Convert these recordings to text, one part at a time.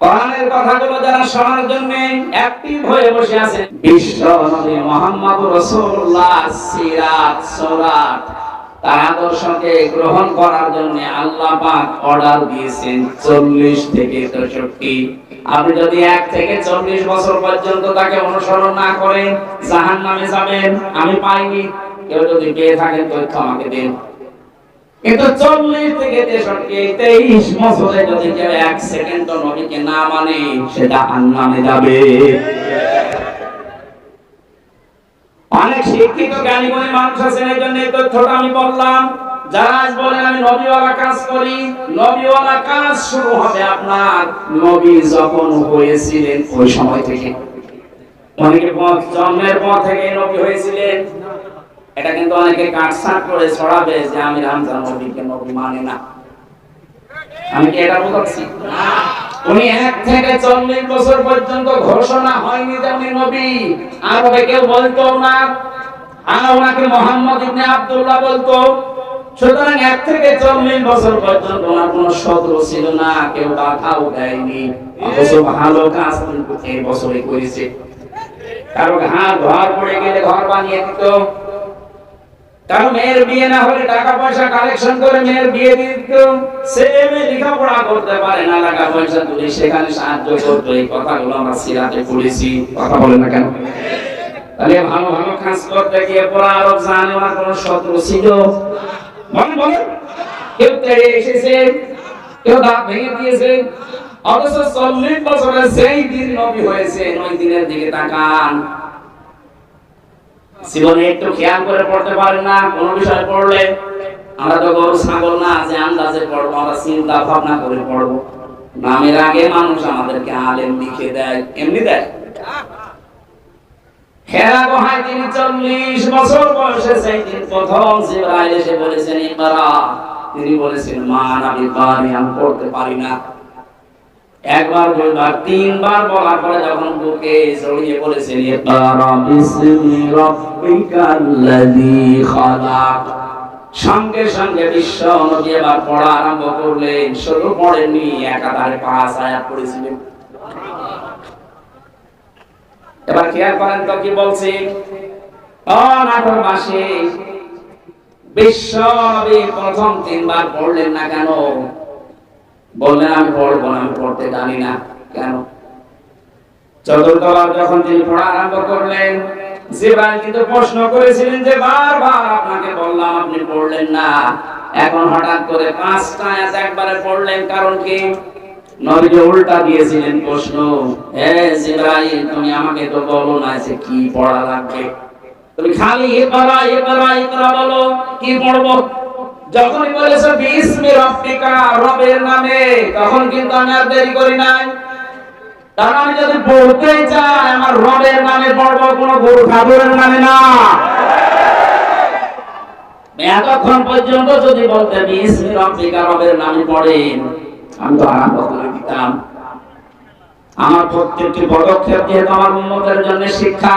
কোরআনের কথাগুলো যারা শোনার জন্য অ্যাক্টিভ হয়ে বসে আছেন। বিশ্ব নবী মোহাম্মদ রাসূলুল্লাহ সিরাত সুরাত তার আদর্শকে গ্রহণ করার জন্য আল্লাহ পাক অর্ডার দিয়েছেন চল্লিশ থেকে তেষট্টি। আপনি যদি এক থেকে চল্লিশ বছর পর্যন্ত তাকে অনুসরণ না করেন জাহান নামে যাবেন, আমি পাইনি। কেউ যদি পেয়ে থাকেন তথ্য আমাকে দিন। কিন্তু চল্লিশ থেকে তেষট্টি, তেইশ বছরে যদি কেউ এক সেকেন্ড নবীকে না মানে সেটা যাবে। অনেক শিক্ষিত জ্ঞানী মানুষ আছেন, এই জন্য এই তথ্যটা আমি বললাম। যারা আজ বলেন, আমি নবীওয়ালা কাজ করি। নবীওয়ালা কাজ শুরু হবে আপনার নবী যখন হয়েছিলেন ওই সময় থেকে। অনেকে জন্মের পর থেকে নবী হয়েছিলেন। এটা কিন্তু অনেকে কাটছাট করে ছড়াবে যে আমি রামজান নবীকে নবী মানে না। আমি কি এটা বোঝাচ্ছি? উনি এক থেকে চল্লিশ বছর পর্যন্ত ঘোষণা হয়নি যে উনি নবী। আরবে কেউ বলতো না আর ওনাকে মোহাম্মদ ইবনে আব্দুল্লাহ বলতো। সুতরাং এক থেকে চল্লিশ বছর পর্যন্ত ওনার কোনো শত্রু ছিল না, কেউ বাধাও দেয়নি। অথচ ভালো কাজ এই বছরে করেছে। কারও ঘর পড়ে গেলে ঘর বানিয়ে দিত। কারও মেয়ের বিয়ে না হলে টাকা পয়সা কালেকশন করে মেয়ের বিয়ে দিত ছেলে লেখাপড়া করতে পারে না, টাকা পয়সা তুলে সেখানে সাহায্য করতো। এই কথাগুলো আমরা সিরাতে পড়েছি। কথা বলে না কেন? তাহলে ভালো ভালো কাজ করতে গিয়ে পুরা আরব জানে ওনার কোনো শত্রু ছিল? বলেন বলেন কেউ তেড়ে এসেছে? কেউ দাঁত ভেঙে দিয়েছে? অথচ চল্লিশ বছরে সেই দিন নবী হয়েছে ওই দিনের দিকে তাকান। জীবনে একটু খেয়াল করে পড়তে পারেন না, কোন বিষয় পড়লে আমরা তো গরু, ছাগল না, যে আন্দাজে পড়ব, আমরা চিন্তা ভাবনা করে পড়ব। নামের আগে মানুষ আমাদেরকে আলেম লিখে দেয়, এমনি দেয়। তিনি বলেছেন, ইকরা তিনি বলেছেন, মা আমি পড়তে পারি না। একবার দুইবার তিনবার বলার পরে যখন বুকে বলেছেন ইকরা বিসমি খালাক। সঙ্গে সঙ্গে বিশ্ব নবী এবার পড়া আরম্ভ করলেন। শুরু পড়েননি, একাধারে পাঁচ আয়াত পড়েছিলেন। এবার খেয়াল করেন তো কি বলছি? অনাঠর মাসে বিশ্ব নবী প্রথম তিনবার পড়লেন না কেন? বললেন আমি পড়ব না, আমি পড়তে জানি না। কেন? চতুর্থবার যখন তিনি পড়া আরম্ভ করলেন করেছিলেন যে উল্টা দিয়েছিলেন প্রশ্ন, হে জিব্রাইল, তুমি আমাকে তো বলো না যে কি পড়া লাগবে? তুমি খালি ইকরা ইকরা ইকরা বলো, কি পড়ব? যখনই বলেছ, বিসমি রব্বিকা রবের নামে তখন কিন্তু আমি আর দেরি করি নাই। কারণ আমি যদি পড়তে চাই, আমার রবের নামে পড়ব কোনো গরু ঠাকুরের নামে না। এতক্ষণ পর্যন্ত যদি বলতে বিসমি রব্বিকা রবের নামে পড়েন আমি তো আরম্ভ করে দিতাম আমার প্রত্যেকটি পদক্ষেপ যেহেতু আমার উন্মতের জন্য শিক্ষা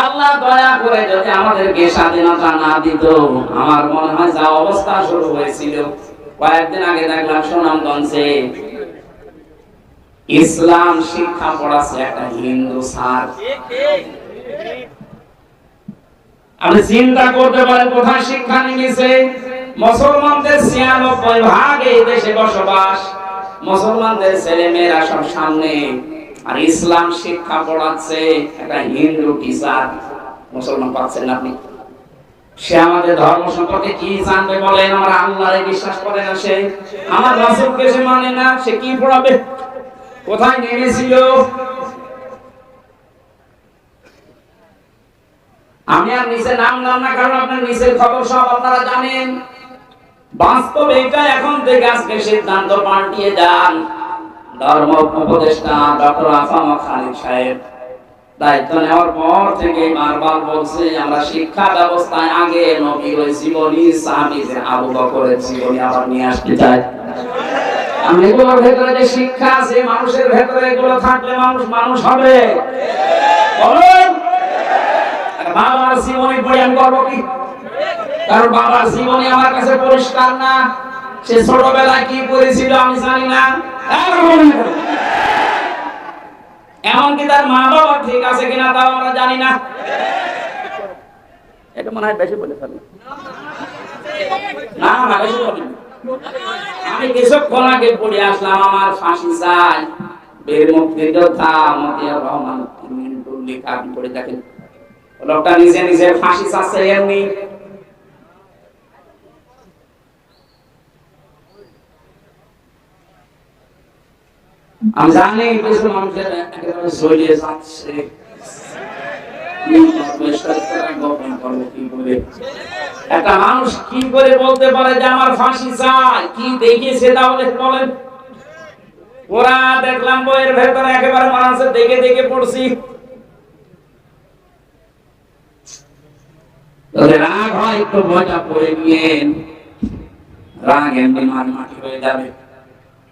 আল্লাহ দয়া করে যদি আমাদেরকে স্বাধীনতা না দিত, আমার মনে হয় যা অবস্থা শুরু হয়েছিল। কয়েকদিন আগে দেখলাম সুনামগঞ্জে ইসলাম শিক্ষা পড়াচ্ছে একটা হিন্দু স্যার। আপনি চিন্তা করতে পারেন কোথায় শিক্ষা নিয়েছে? মুসলমানদের ছিয়ানব্বই ভাগ এই দেশে বসবাস। মুসলমানদের ছেলে মেয়েরা সব সামনে আর ইসলাম শিক্ষা পড়াচ্ছে একটা হিন্দু টিচার। মুসলমান পাচ্ছেন আপনি। সে আমাদের ধর্ম সম্পর্কে কি জানবে বলেন? আমার আল্লাহরে বিশ্বাস করে না সে। আমার রাসূলকে সে মানে না, সে কি পড়াবে? কোথায় নেমেছিল? আমি আর নিচে নাম নাম না, কারণ আপনার নিচের খবর সব আপনারা জানেন। বাস্তব এটা এখন থেকে আজকে সিদ্ধান্ত পাল্টিয়ে যান। ধর্ম উপদেষ্টা ডক্টর আসাম খালিদ সাহেব। দায়িত্ব নেওয়ার পর থেকে বারবার বলছে, আমরা শিক্ষা ব্যবস্থায় আগে নবীর ওই জীবনী সাহাবীদের আবু বকরের জীবনী আবার নিয়ে আসতে চাই আমি এগুলোর ভেতরে যে শিক্ষা আছে, মানুষের ভেতরে এগুলো থাকলে মানুষ মানুষ হবে। বলুন বাবার জীবনী আমি করব কি? কারণ বাবার জীবনী আমার কাছে পরিষ্কার না। সে ছোটবেলায় কি করেছিল আমি জানি না। মনে। এমনকি তার মা বাবা ঠিক আছে কিনা তাও আমরা জানি না। এটা মনে হয় বেশি বলে ফেললাম। না না, বেশি বলিনি। আমি কিছুক্ষণ আগে পড়ে আসলাম, আমার ফাঁসি চাই। বীর মুক্তিযোদ্ধা মতিয়ার রহমান মিন্টুর লেখা আপনি পড়ে দেখেন। লোকটা নিজে নিজে ফাঁসি চাচ্ছে এমনি। আমি জানি কিছু মানুষের একেবারে যাচ্ছে একটা মানুষ কি করে বলতে পারে যে আমার ফাঁসি চাই? কি দেখেছে তাহলে বলেন। ওরা দেখলাম বইয়ের ভেতরে একেবারে মানুষের দেখে দেখে পড়ছি। রাগ হয় একটু বইটা পড়ে নিয়েন রাগ এমনি মান মাটি হয়ে যাবে।